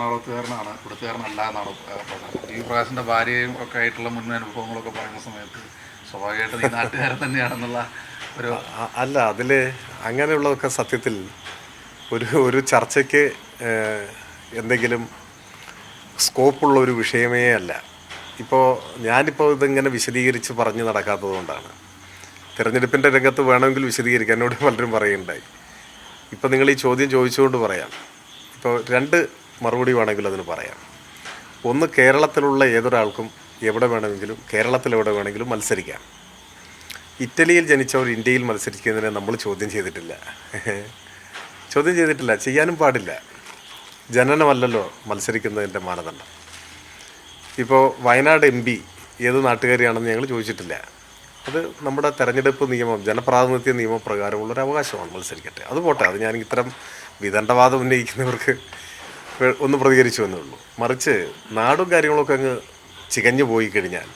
എറണാകുളത്തുകാരനാണ്. ഇവിടുത്തുകാരനല്ല എന്നാണ് ഈ പ്രകാശിന്റെ ഭാര്യയും ഒക്കെ ആയിട്ടുള്ള മുൻ അനുഭവങ്ങളൊക്കെ പറയുന്ന സമയത്ത് സ്വാഭാവികമായിട്ടും ഈ നാട്ടുകാരൻ തന്നെയാണെന്നുള്ള ഒരു അല്ല അതിൽ അങ്ങനെയുള്ളതൊക്കെ സത്യത്തിൽ ഒരു ഒരു ചർച്ചയ്ക്ക് എന്തെങ്കിലും സ്കോപ്പുള്ള ഒരു വിഷയമേ അല്ല. ഇപ്പോൾ ഞാനിപ്പോൾ ഇതിങ്ങനെ വിശദീകരിച്ച് പറഞ്ഞ് നടക്കാത്തത് കൊണ്ടാണ്. തിരഞ്ഞെടുപ്പിന്റെ രംഗത്ത് വേണമെങ്കിൽ വിശദീകരിക്കാൻ എന്നോട് പലരും പറയുന്നുണ്ടായി ഇപ്പോൾ നിങ്ങൾ ഈ ചോദ്യം ചോദിച്ചുകൊണ്ട് പറയാം. ഇപ്പോൾ രണ്ട് മറുപടി വേണമെങ്കിൽ അതിന് പറയാം. ഒന്ന് കേരളത്തിലുള്ള ഏതൊരാൾക്കും എവിടെ വേണമെങ്കിലും കേരളത്തിൽ എവിടെ വേണമെങ്കിലും മത്സരിക്കാം. ഇറ്റലിയിൽ ജനിച്ചവർ ഇന്ത്യയിൽ മത്സരിക്കുന്നതിനെ നമ്മൾ ചോദ്യം ചെയ്തിട്ടില്ല. ചോദ്യം ചെയ്തിട്ടില്ല ചെയ്യാനും പാടില്ല. ജനനമല്ലല്ലോ മത്സരിക്കുന്നതിന്റെ മാനദണ്ഡം. ഇപ്പോൾ വയനാട് എം പി ഏത് നാട്ടുകാരിയാണെന്ന് ഞങ്ങൾ ചോദിച്ചിട്ടില്ല. അത് നമ്മുടെ തെരഞ്ഞെടുപ്പ് നിയമം ജനപ്രാതിനിധ്യ നിയമപ്രകാരമുള്ളൊരു അവകാശമാണ് മത്സരിക്കട്ടെ. അത് പോട്ടെ അത് ഞാൻ ഇത്തരം വിദണ്ഡവാദം ഉന്നയിക്കുന്നവർക്ക് ഒന്ന് പ്രതികരിച്ചു എന്നേ ഉള്ളൂ. മറിച്ച് നാടും കാര്യങ്ങളൊക്കെ അങ്ങ് ചികഞ്ഞു പോയി കഴിഞ്ഞാൽ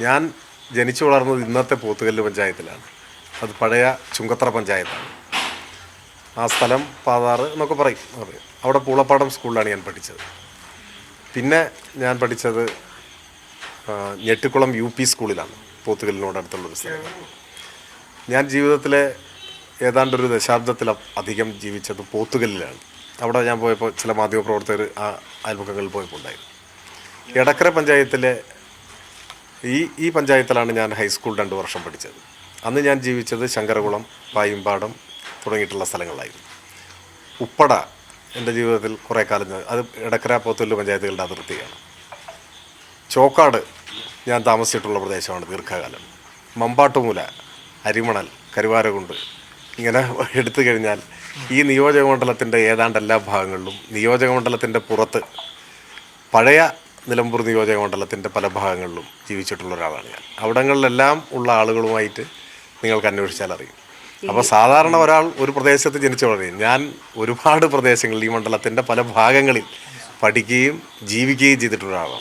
ഞാൻ ജനിച്ചു വളർന്നത് ഇന്നത്തെ പോത്തുകല്ല് പഞ്ചായത്തിലാണ്. അത് പഴയ ചുങ്കത്ര പഞ്ചായത്താണ്. ആ സ്ഥലം പാതാറ് എന്നൊക്കെ പറയും. അത് അവിടെ പൂളപ്പാടം സ്കൂളിലാണ് ഞാൻ പഠിച്ചത്. പിന്നെ ഞാൻ പഠിച്ചത് ഞെട്ടിക്കുളം യു പി സ്കൂളിലാണ് പോത്തുകല്ലിനോട് അടുത്തുള്ളൊരു സ്ഥലം. ഞാൻ ജീവിതത്തിലെ ഏതാണ്ടൊരു ദശാബ്ദത്തിൽ അധികം ജീവിച്ചത് പോത്തുകല്ലിലാണ്. അവിടെ ഞാൻ പോയപ്പോൾ ചില മാധ്യമപ്രവർത്തകർ ആ അയൽപക്കങ്ങളിൽ പോയപ്പോൾ ഉണ്ടായിരുന്നു എടക്കര പഞ്ചായത്തിലെ ഈ ഈ പഞ്ചായത്തിലാണ് ഞാൻ ഹൈസ്കൂൾ രണ്ട് വർഷം പഠിച്ചത്. അന്ന് ഞാൻ ജീവിച്ചത് ശങ്കരകുളം പായുംപാടം തുടങ്ങിയിട്ടുള്ള സ്ഥലങ്ങളായിരുന്നു ഉപ്പട എന്റെ ജീവിതത്തിൽ കുറേ കാലം അത് എടക്കര പോത്തുകല്ല് പഞ്ചായത്തുകളുടെ അതിർത്തിയാണ്. ചോക്കാട് ഞാൻ താമസിച്ചിട്ടുള്ള പ്രദേശമാണ് ദീർഘകാലം. മമ്പാട്ടുമൂല അരിമണൽ കരുവാരകുണ്ട് ഇങ്ങനെ എടുത്തു കഴിഞ്ഞാൽ ഈ നിയോജകമണ്ഡലത്തിന്റെ ഏതാണ്ട് എല്ലാ ഭാഗങ്ങളിലും നിയോജകമണ്ഡലത്തിന്റെ പുറത്ത് പഴയ നിലമ്പൂർ നിയോജകമണ്ഡലത്തിന്റെ പല ഭാഗങ്ങളിലും ജീവിച്ചിട്ടുള്ള ഒരാളാണ് ഞാൻ. അവിടങ്ങളിലെല്ലാം ഉള്ള ആളുകളുമായിട്ട് നിങ്ങൾക്ക് അന്വേഷിച്ചാൽ അറിയും. അപ്പോൾ സാധാരണ ഒരാൾ ഒരു പ്രദേശത്ത് ജനിച്ചു വളരെയും ഞാൻ ഒരുപാട് പ്രദേശങ്ങളിൽ ഈ മണ്ഡലത്തിന്റെ പല ഭാഗങ്ങളിൽ പഠിക്കുകയും ജീവിക്കുകയും ചെയ്തിട്ടുള്ള ഒരാളാണ്.